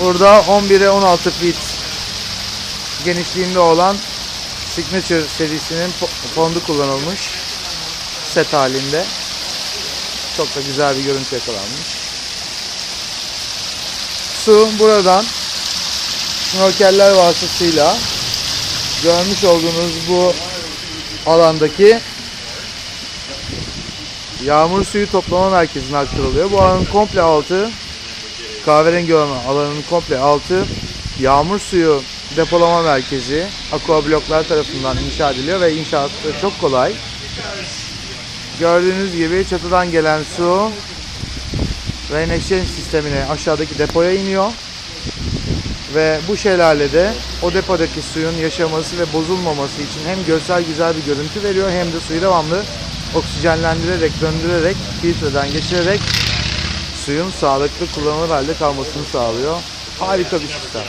Burada 11'e 16 feet genişliğinde olan Signature serisinin fondu kullanılmış. Set halinde. Çok da güzel bir görüntü yakalanmış. Su buradan snorkeller vasıtasıyla görmüş olduğunuz bu alandaki yağmur suyu toplama merkezine aktarılıyor. Bu alanın komple altı kahverengi olan alanın komple altı yağmur suyu depolama merkezi aqua bloklar tarafından inşa ediliyor ve inşaatı çok kolay. Gördüğünüz gibi çatıdan gelen su rain exchange sistemine aşağıdaki depoya iniyor. Ve bu şelalede o depodaki suyun yaşaması ve bozulmaması için hem görsel güzel bir görüntü veriyor hem de suyu devamlı oksijenlendirerek, döndürerek, filtreden geçirerek suyun sağlıklı kullanılır halde kalmasını sağlıyor. Harika bir sistem.